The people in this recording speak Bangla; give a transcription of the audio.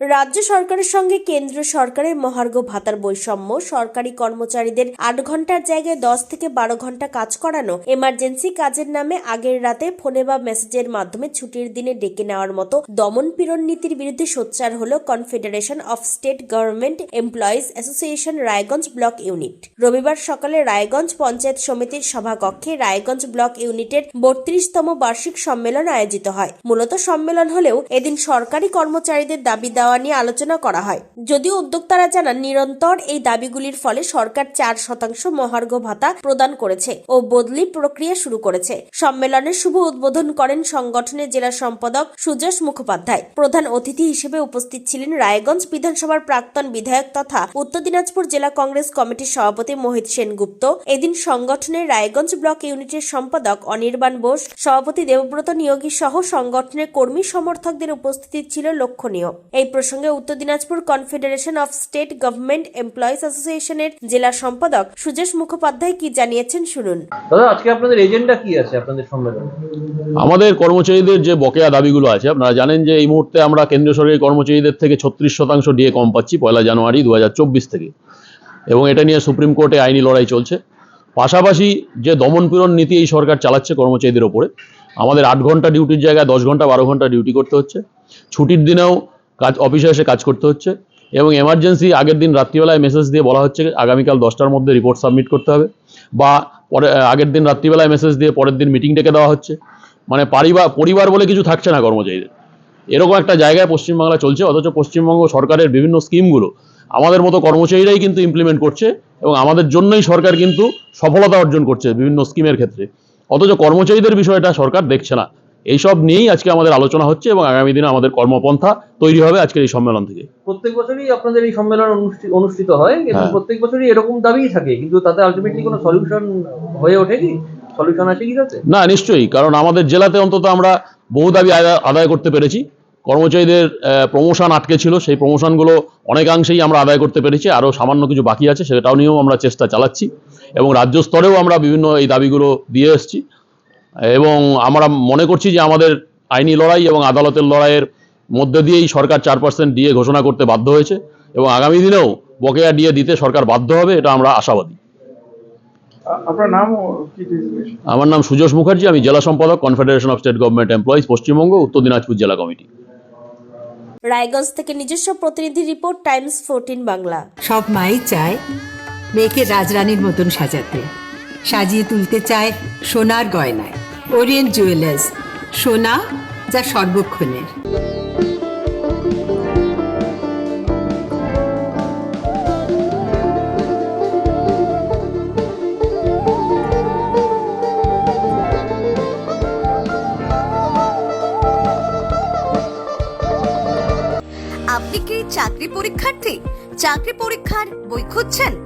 রাজ্য সরকারের সঙ্গে কেন্দ্র সরকারের মহার্ঘ ভাতার বৈষম্য, সরকারি কর্মচারীদের আট ঘণ্টার জায়গায় দশ থেকে বারো ঘণ্টা কাজ করানো, এমার্জেন্সি কাজের নামে আগের রাতে ফোনে বা মেসেজের মাধ্যমে ছুটির দিনে ডেকে নেওয়ার মতো দমন পীড়ন নীতির বিরুদ্ধে সোচ্চার হল confederation of state government employees association Raiganj block unit. রবিবার সকালে রায়গঞ্জ পঞ্চায়েত সমিতির সভাকক্ষে রায়গঞ্জ ব্লক ইউনিটের বত্রিশতম বার্ষিক সম্মেলন আয়োজিত হয়। মূলত সম্মেলন হলেও এদিন সরকারি কর্মচারীদের দাবি দেওয়া নিয়ে আলোচনা করা হয়। যদিও উদ্যোক্তারা জানান, নিরন্তর এই দাবিগুলির ফলে সরকার চার শতাংশ মহার্ঘ ভাতা প্রদান করেছে ও বদলি প্রক্রিয়া শুরু করেছে। সম্মেলনের শুভ উদ্বোধন করেন সংগঠনের জেলা সম্পাদক সুজস মুখোপাধ্যায়। প্রধান অতিথি হিসেবে উপস্থিত ছিলেন রায়গঞ্জ বিধানসভার প্রাক্তন বিধায়ক তথা উত্তর দিনাজপুর জেলা কংগ্রেস কমিটির সভাপতি মোহিত সেনগুপ্ত। এদিন সংগঠনের রায়গঞ্জ ব্লক ইউনিটের সম্পাদক অনির্বাণ বোস, সভাপতি দেবব্রত নিয়োগী সহ সংগঠনের কর্মী সমর্থকদের উপস্থিতি ছিল লক্ষণীয়। এই প্রসঙ্গে উত্তর Dinajpur confederation of state government employees অ্যাসোসিয়েশনের জেলা সম্পাদক সুজেশ মুখোপাধ্যায় কি জানিয়েছেন শুনুন। দাদা আজকে আপনাদের এজেন্ডা কি আছে আপনাদের সম্মেলনে? আমাদের কর্মচারীদের যে বকেয়া দাবিগুলো আছে আপনারা জানেন যে এই মুহূর্তে আমরা কেন্দ্রীয় সরকারি কর্মচারীদের থেকে ছত্রিশ শতাংশ ডিএ কম পাচ্ছি পয়লা জানুয়ারি দু হাজার চব্বিশ থেকে। এবং এটা নিয়ে সুপ্রিম কোর্টে আইনি লড়াই চলছে। পাশাপাশি যে দমনপীড়ন নীতি এই সরকার চালাচ্ছে কর্মচারীদের ওপরে আমাদের আট ঘণ্টা ডিউটির জায়গায় দশ ঘণ্টা বারো ঘণ্টা ডিউটি করতে হচ্ছে। ছুটির দিনেও কাজ, অফিসে এসে কাজ করতে হচ্ছে। এবং এমার্জেন্সি আগের দিন রাত্রিবেলায় মেসেজ দিয়ে বলা হচ্ছে আগামীকাল দশটার মধ্যে রিপোর্ট সাবমিট করতে হবে। বা পরে আগের দিন রাত্রিবেলায় মেসেজ দিয়ে পরের দিন মিটিং ডেকে দেওয়া হচ্ছে। মানে পরিবার পরিবার বলে কিছু থাকছে না কর্মচারীদের। এরকম একটা জায়গায় পশ্চিমবাংলা চলছে, অথচ পশ্চিমবঙ্গ সরকারের বিভিন্ন স্কিমগুলো আমাদের মতো কর্মচারীরাই কিন্তু ইমপ্লিমেন্ট করছে এবং আমাদের জন্যই সরকার কিন্তু সফলতা অর্জন করছে বিভিন্ন স্কিমের ক্ষেত্রে। অথচ কর্মচারীদের বিষয়টা সরকার দেখছে না। এইসব নিয়েই আজকে আমাদের আলোচনা হচ্ছে এবং আগামী দিনে আমাদের কর্মপন্থা তৈরি হবে আজকের এই সম্মেলন থেকে। প্রত্যেক বছরই আপনাদের এই সম্মেলন অনুষ্ঠিত হয় এবং হ্যাঁ। প্রত্যেক বছরই এরকম দাবিই থাকে কিন্তু তাতে আলটিমেটলি কোনো সলিউশন হয়ে ওঠে কি? সলিউশন আছে কি তাতে? না নিশ্চয়ই কারণ আমাদের জেলাতে অন্তত আমরা বহু দাবি আদা- আদায় করতে পেরেছি। কর্মচারীদের প্রমোশন আটকে ছিল সেই প্রমোশনগুলো অনেকাংশেই আমরা আদায় করতে পেরেছি আরও সামান্য কিছু বাকি আছে সেটাও নিয়েও আমরা চেষ্টা চালাচ্ছি। এবং রাজ্য স্তরেও আমরা বিভিন্ন এই দাবিগুলো দিয়ে এসেছি। এবং আমরা মনে করছি যে আমাদের আইনি লড়াই এবং আদালতের লড়াইয়ের মধ্যে দিয়েই সরকার চার পার্সেন্ট ডিএ ঘোষণা করতে বাধ্য হয়েছে এবং আগামী দিনেও বকেয়া ডিএ দিতে সরকার বাধ্য হবে এটা আমরা আশাবাদী। আপনার নাম ও কি designation? আমার নাম সুজস মুখার্জি আমি জেলা সম্পাদক confederation of state government employees Paschimbanga উত্তর দিনাজপুর জেলা কমিটি। রায়গঞ্জ থেকে নিজস্ব প্রতিনিধি রিপোর্ট টাইমস ফোরটিন বাংলা। সব মাই চায় মেয়েকে রাজরানীর মতন সাজাতে সাজিয়ে তুলতে চায় সোনার গয়নায়। ওরিয়েন্ট জুয়েলার্স সোনা যা সর্বক্ষণের। আপনি কি চাকরি পরীক্ষার্থী? চাকরি পরীক্ষার বই খুঁজছেন?